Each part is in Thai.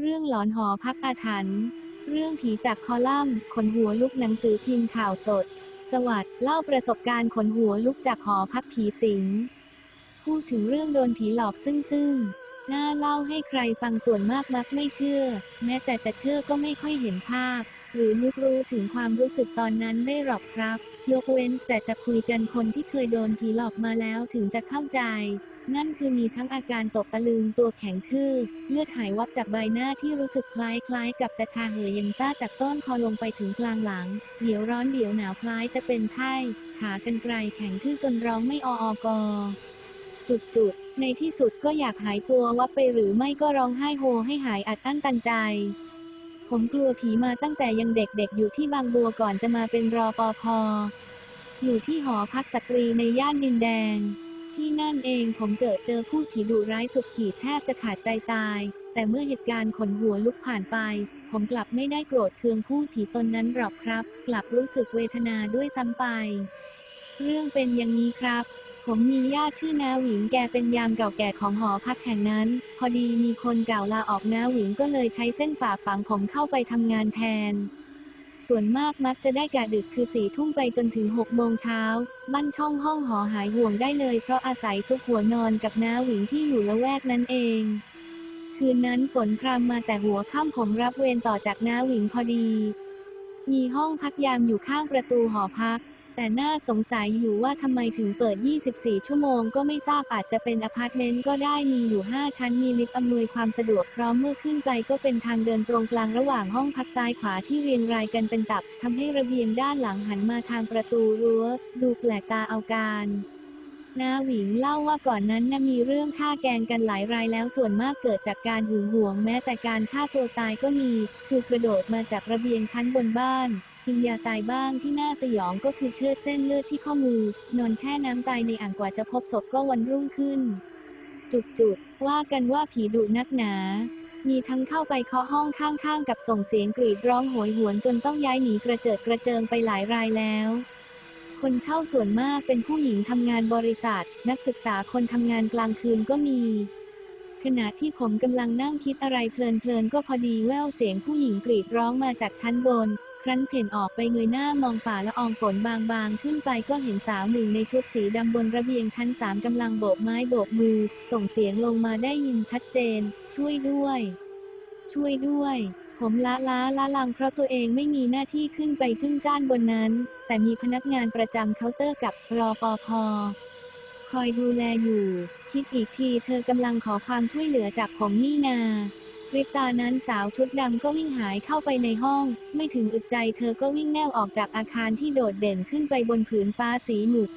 เรื่องหลอนหอพักอาถรรพ์เรื่องผีจากคอลัมน์ขนหัวลุกหนังสือพิมพ์ข่าวสด สวัสด์เล่าประสบการณ์ขนหัวลุกจากหอพักผีสิง พูดถึงเรื่องโดนผีหลอกซึ่งซึ่งน่าเล่าให้ใครฟังส่วนมากมักไม่เชื่อ แม้แต่จะเชื่อก็ไม่ค่อยเห็นภาพ หรือนึกรู้ถึงความรู้สึกตอนนั้นได้หรอกครับ ยกเว้นแต่จะคุยกันคนที่เคยโดนผีหลอกมาแล้วถึงจะเข้าใจ นั่นคือมีทั้งอาการตกตะลึงตัวแข็งทื่อเลือดหายวับจากใบหน้าที่รู้สึกคล้ายๆกับจะชาเหยเย็นซ่าจากต้นคอลงไปถึงกลางหลัง เดี๋ยวร้อนเดี๋ยวหนาวคล้ายจะเป็นไข้ขากันไกลแข็งทื่อจนร้องไม่อออกอจุดๆในที่สุดก็อยากหายตัววับไปหรือไม่ก็ร้องไห้โฮให้หายอัดอั้นตันใจผมกลัวผีมาตั้งแต่ยังเด็กๆ อยู่ที่บางบัวก่อนจะมาเป็นรอปภอยู่ที่หอพักสตรีในย่านดินแดง ที่นั่นเองผมเจอเจอผู้ผีดุร้ายสุดขีดแทบจะขาดใจตาย แต่เมื่อเหตุการณ์ขนหัวลุกผ่านไป ผมกลับไม่ได้โกรธเคืองผู้ผีตนนั้นหรอกครับ กลับรู้สึกเวทนาด้วยซ้ำไป เรื่องเป็นอย่างนี้ครับ ผมมีญาติชื่อนาหวิงแกเป็นยามเก่าแก่ของหอพักแห่งนั้น พอดีมีคนเก่าลาออกนาหวิงก็เลยใช้เส้นฝาฝังผมเข้าไปทำงานแทน ส่วนมากมักจะได้กะดึกคือสี่ทุ่มไปจนถึงหกโมงเช้า บ้านช่องห้องหอหายห่วงได้เลยเพราะอาศัยซุกหัวนอนกับน้าหวิงที่อยู่ละแวกนั้นเอง คืนนั้นฝนพรามมาแต่หัวข้ามผมรับเวรต่อจากน้าหวิงพอดี มีห้องพักยามอยู่ข้างประตูหอพัก แต่น่าสงสัยอยู่ว่าทำไมถึงเปิด 24 ชั่วโมงก็ไม่ทราบอาจจะเป็นอพาร์ตเมนต์ก็ได้มีอยู่ 5 ชั้นมีลิฟต์อำนวยความสะดวกพร้อมเมื่อขึ้นไปก็เป็นทางเดินตรงกลางระหว่างห้องพักซ้ายขวาที่เรียงรายกันเป็นตับทำให้ระเบียงด้านหลังหันมาทางประตูรั้ว ดูแปลกตาเอาการนาหวิงเล่าว่าก่อนนั้นนะมีเรื่องฆ่าแกงกันหลายรายแล้วส่วนมากเกิดจากการหึงหวงแม้แต่การฆ่าตัวตายก็มี คือกระโดดมาจากระเบียงชั้นบนบ้าน กินยาตายบ้างที่น่าสยองก็คือเชือดเส้นเลือดที่ข้อมือ นอนแช่น้ำตายในอ่างกว่าจะพบศพก็วันรุ่งขึ้น จุดๆ ว่ากันว่าผีดุนักหนา มีทั้งเข้าไปเคาะห้องข้างๆ กับส่งเสียงกรีดร้องโหยหวนจนต้องย้ายหนีกระเจิดกระเจิงไปหลายรายแล้วคนเช่าส่วนมากเป็นผู้หญิงทำงานบริษัท นักศึกษาคนทำงานกลางคืนก็มี ขณะที่ผมกำลังนั่งคิดอะไรเพลินๆก็พอดีแว่วเสียงผู้หญิงกรีดร้องมาจากชั้นบน ครั้นเพ่นออกไปเงยหน้ามองฝ่าละอองฝนบางๆ ขึ้นไปก็เห็นสาวหนึ่งในชุดสีดำบนระเบียงชั้นสามกำลังโบกไม้โบกมือ ส่งเสียงลงมาได้ยินชัดเจน ช่วยด้วย ช่วยด้วย ผมละล้าละลังเพราะตัวเองไม่มีหน้าที่ขึ้นไปจุ้นจ้านบนนั้น แต่มีพนักงานประจำเคาน์เตอร์กับรอปภ อยดูแลอยู่ คิดอีกทีเธอกำลังขอความช่วยเหลือจากผมนี่นาพริบตานั้นสาวชุดดำก็วิ่งหายเข้าไปในห้อง ไม่ถึงอึดใจเธอก็วิ่งแนวออกจากอาคารที่โดดเด่นขึ้นไปบนผืนฟ้าสีหมึก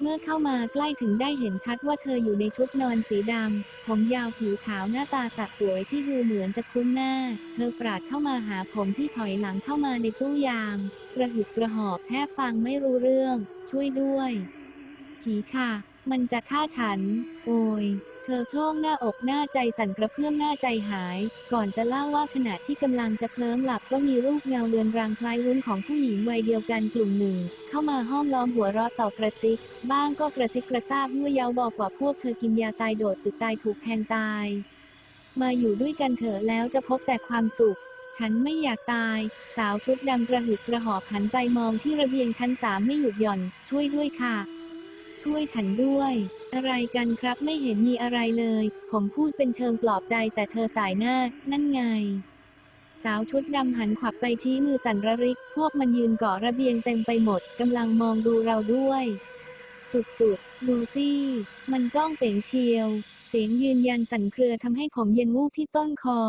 เมื่อเข้ามาใกล้ถึงได้เห็นชัดว่าเธออยู่ในชุดนอนสีดำ ผมยาวผิวขาวหน้าตาสัดสวยที่ดูเหมือนจะคุ้นหน้า เธอปราดเข้ามาหาผมที่ถอยหลังเข้ามาในตู้ยาม กระหึกกระหอบแทบฟังไม่รู้เรื่อง ช่วยด้วย ผีค่ะ มันจะฆ่าฉัน โอยเธอโคล่งหน้าอกหน้าใจสั่นกระเพื่อมหน้าใจหาย ก่อนจะเล่าว่าขณะที่กำลังจะเคลิ้มหลับก็มีรูปเงาเลือนรางคล้ายวุ้นของผู้หญิงวัยเดียวกันกลุ่มหนึ่ง เข้ามาห้อมล้อมหัวเราะต่อกระซิก บ้างก็กระซิบกระซาบยั่วเยาบอกว่าพวกเธอกินยาตายโดดตึกตายถูกแทงตาย มาอยู่ด้วยกันเถอะแล้วจะพบแต่ความสุขฉันไม่อยากตาย สาวชุดดำกระหึกกระหอบหันไปมองที่ระเบียงชั้นสามไม่หยุดหย่อน ช่วยด้วยค่ะ ช่วยฉันด้วย อะไรกันครับไม่เห็นมีอะไรเลย ผมพูดเป็นเชิงปลอบใจแต่เธอสายหน้า นั่นไง สาวชุดดำหันขวับไปชี้มือสันระริก พวกมันยืนเกาะระเบียงเต็มไปหมดกำลังมองดูเราด้วย จุดจุดๆดูสิมันจ้องเป่งเชียว เสียงยืนยันสั่นเครือทำให้ผมเย็นวูบที่ต้นคอ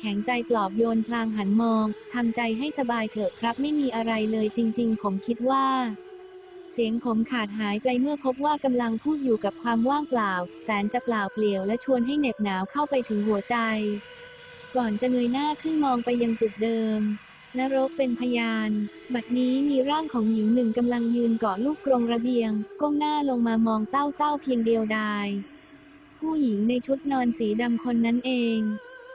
แข็งใจปลอบโยนพลางหันมองทำใจให้สบายเถอะครับไม่มีอะไรเลยจริง ๆ ผมคิดว่า เสียงผมขาดหายไปเมื่อพบว่ากำลังพูดอยู่กับความว่างเปล่า แสนจะเปล่าเปลี่ยวและชวนให้เหน็บหนาวเข้าไปถึงหัวใจ ก่อนจะเงยหน้าขึ้นมองไปยังจุดเดิมนรกเป็นพยาน บัดนี้มีร่างของหญิงหนึ่งกำลังยืนเกาะลูกกรงระเบียง ก้มหน้าลงมามองเศร้าๆเพียงเดียวดาย ผู้หญิงในชุดนอนสีดำคนนั้นเอง